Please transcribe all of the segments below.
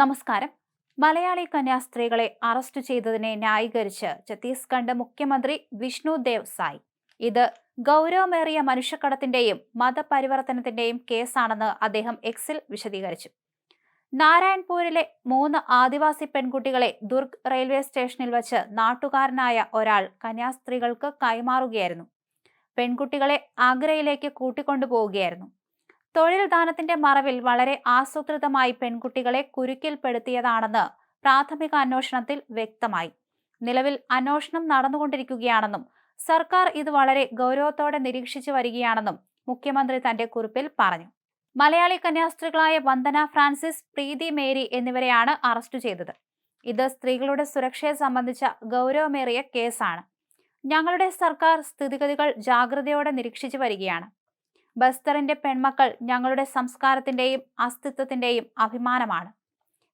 നമസ്കാരം. മലയാളി കന്യാസ്ത്രീകളെ അറസ്റ്റ് ചെയ്തതിനെ ന്യായീകരിച്ച് ഛത്തീസ്ഗഡ് മുഖ്യമന്ത്രി വിഷ്ണു ദേവ് സായ്. ഇത് ഗൗരവമേറിയ മനുഷ്യക്കടത്തിന്റെയും മതപരിവർത്തനത്തിന്റെയും കേസാണെന്ന് അദ്ദേഹം എക്സിൽ വിശദീകരിച്ചു. നാരായൺപൂരിലെ മൂന്ന് ആദിവാസി പെൺകുട്ടികളെ ദുർഗ് റെയിൽവേ സ്റ്റേഷനിൽ വച്ച് നാട്ടുകാരനായ ഒരാൾ കന്യാസ്ത്രീകൾക്ക് കൈമാറുകയായിരുന്നു. പെൺകുട്ടികളെ ആഗ്രയിലേക്ക് കൂട്ടിക്കൊണ്ടുപോവുകയായിരുന്നു. തൊഴിൽ ദാനത്തിന്റെ മറവിൽ വളരെ ആസൂത്രിതമായി പെൺകുട്ടികളെ കുരുക്കിൽപ്പെടുത്തിയതാണെന്ന് പ്രാഥമിക അന്വേഷണത്തിൽ വ്യക്തമായി. നിലവിൽ അന്വേഷണം നടന്നുകൊണ്ടിരിക്കുകയാണെന്നും സർക്കാർ ഇത് വളരെ ഗൗരവത്തോടെ നിരീക്ഷിച്ചു വരികയാണെന്നും മുഖ്യമന്ത്രി തന്റെ കുറിപ്പിൽ പറഞ്ഞു. മലയാളി കന്യാസ്ത്രീകളായ വന്ദന ഫ്രാൻസിസ് പ്രീതി മേരി എന്നിവരെയാണ് അറസ്റ്റ് ചെയ്തത്. ഇത് സ്ത്രീകളുടെ സുരക്ഷയെ സംബന്ധിച്ച ഗൗരവമേറിയ കേസാണ്. ഞങ്ങളുടെ സർക്കാർ സ്ഥിതിഗതികൾ ജാഗ്രതയോടെ നിരീക്ഷിച്ചു വരികയാണ്. ബസ്തറിന്റെ പെൺമക്കൾ ഞങ്ങളുടെ സംസ്കാരത്തിന്റെയും അസ്തിത്വത്തിന്റെയും അഭിമാനമാണ്.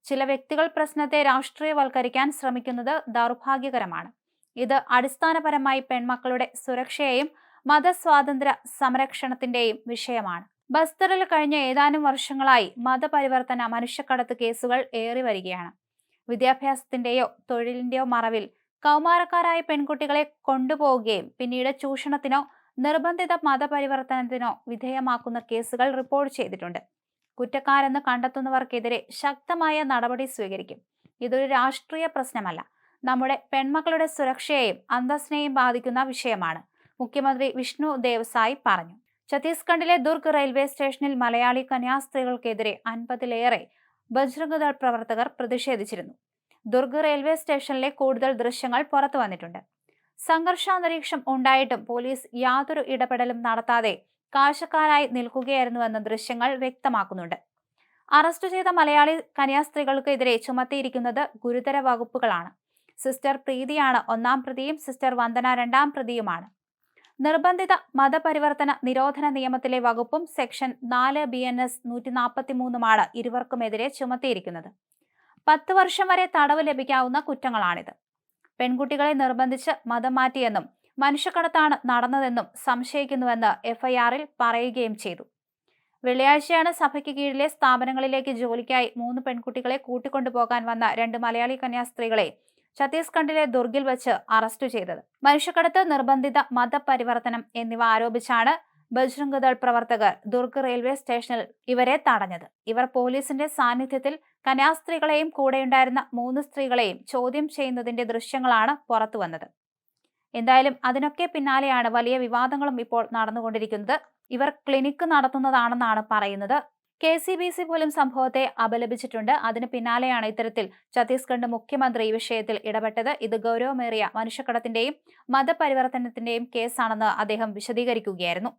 ചില വ്യക്തികൾ പ്രശ്നത്തെ രാഷ്ട്രീയവൽക്കരിക്കാൻ ശ്രമിക്കുന്നത് ദൗർഭാഗ്യകരമാണ്. ഇത് അടിസ്ഥാനപരമായി പെൺമക്കളുടെ സുരക്ഷയെയും മതസ്വാതന്ത്ര്യ സംരക്ഷണത്തിന്റെയും വിഷയമാണ്. ബസ്തറിൽ കഴിഞ്ഞ ഏതാനും വർഷങ്ങളായി മതപരിവർത്തന മനുഷ്യക്കടത്ത് കേസുകൾ ഏറി വരികയാണ്. വിദ്യാഭ്യാസത്തിന്റെയോ തൊഴിലിന്റെയോ മറവിൽ കൗമാരക്കാരായ പെൺകുട്ടികളെ കൊണ്ടുപോവുകയും പിന്നീട് ചൂഷണത്തിനോ നിർബന്ധിത മതപരിവർത്തനത്തിനോ വിധേയമാക്കുന്ന കേസുകൾ റിപ്പോർട്ട് ചെയ്തിട്ടുണ്ട്. കുറ്റക്കാരെന്ന് കണ്ടെത്തുന്നവർക്കെതിരെ ശക്തമായ നടപടി സ്വീകരിക്കും. ഇതൊരു രാഷ്ട്രീയ പ്രശ്നമല്ല. നമ്മുടെ പെൺമക്കളുടെ സുരക്ഷയെയും അന്തസ്സിനെയും ബാധിക്കുന്ന വിഷയമാണ്. മുഖ്യമന്ത്രി വിഷ്ണു ദേവസായി പറഞ്ഞു. ഛത്തീസ്ഗഡിലെ ദുർഗ് റെയിൽവേ സ്റ്റേഷനിൽ മലയാളി കന്യാസ്ത്രീകൾക്കെതിരെ അൻപതിലേറെ ബജ്രംഗദൾ പ്രവർത്തകർ പ്രതിഷേധിച്ചിരുന്നു. ദുർഗ് റെയിൽവേ സ്റ്റേഷനിലെ കൂടുതൽ ദൃശ്യങ്ങൾ പുറത്തു വന്നിട്ടുണ്ട് സംഘർഷാന്തരീക്ഷം ഉണ്ടായിട്ടും പോലീസ് യാതൊരു ഇടപെടലും നടത്താതെ കാഴ്ചക്കാരായി നിൽക്കുകയായിരുന്നുവെന്ന ദൃശ്യങ്ങൾ വ്യക്തമാക്കുന്നുണ്ട്. അറസ്റ്റ് ചെയ്ത മലയാളി കന്യാസ്ത്രീകൾക്കെതിരെ ചുമത്തിയിരിക്കുന്നത് ഗുരുതര വകുപ്പുകളാണ്. സിസ്റ്റർ പ്രീതിയാണ് ഒന്നാം പ്രതിയും സിസ്റ്റർ വന്ദന രണ്ടാം പ്രതിയുമാണ്. നിർബന്ധിത മതപരിവർത്തന നിരോധന നിയമത്തിലെ വകുപ്പും സെക്ഷൻ നാല് ബി എൻ എസ് നൂറ്റി നാൽപ്പത്തി മൂന്നുമാണ് ഇരുവർക്കുമെതിരെ ചുമത്തിയിരിക്കുന്നത്. പത്ത് വർഷം വരെ തടവ് ലഭിക്കാവുന്ന കുറ്റങ്ങളാണിത്. പെൺകുട്ടികളെ നിർബന്ധിച്ച് മതം മാറ്റിയെന്നും മനുഷ്യക്കടത്താണ് നടന്നതെന്നും സംശയിക്കുന്നുവെന്ന് എഫ്ഐആറിൽ പറയുകയും ചെയ്തു. വെള്ളിയാഴ്ചയാണ് സഭയ്ക്ക് കീഴിലെ സ്ഥാപനങ്ങളിലേക്ക് ജോലിക്കായി മൂന്ന് പെൺകുട്ടികളെ കൂട്ടിക്കൊണ്ടുപോകാൻ വന്ന രണ്ട് മലയാളി കന്യാസ്ത്രീകളെ ഛത്തീസ്ഗഡിലെ ദുർഗിൽ വെച്ച് അറസ്റ്റ് ചെയ്തത്. മനുഷ്യക്കടത്ത് നിർബന്ധിത മതപരിവർത്തനം എന്നിവ ആരോപിച്ചാണ് ബജ്രംഗദൾ പ്രവർത്തകർ ദുർഗ് റെയിൽവേ സ്റ്റേഷനിൽ ഇവരെ തടഞ്ഞത്. ഇവർ പോലീസിന്റെ സാന്നിധ്യത്തിൽ കന്യാസ്ത്രീകളെയും കൂടെയുണ്ടായിരുന്ന മൂന്ന് സ്ത്രീകളെയും ചോദ്യം ചെയ്യുന്നതിന്റെ ദൃശ്യങ്ങളാണ് പുറത്തുവന്നത്. എന്തായാലും അതിനൊക്കെ പിന്നാലെയാണ് വലിയ വിവാദങ്ങളും ഇപ്പോൾ നടന്നുകൊണ്ടിരിക്കുന്നത്. ഇവർ ക്ലിനിക്ക് നടത്തുന്നതാണെന്നാണ് പറയുന്നത്. കെ സി ബി സി പോലും സംഭവത്തെ അപലപിച്ചിട്ടുണ്ട്. അതിന് പിന്നാലെയാണ് ഇത്തരത്തിൽ ഛത്തീസ്ഗഡ് മുഖ്യമന്ത്രി ഈ വിഷയത്തിൽ ഇടപെട്ടത്. ഇത് ഗൗരവമേറിയ മനുഷ്യക്കടത്തിന്റെയും മതപരിവർത്തനത്തിന്റെയും കേസാണെന്ന് അദ്ദേഹം വിശദീകരിക്കുകയായിരുന്നു.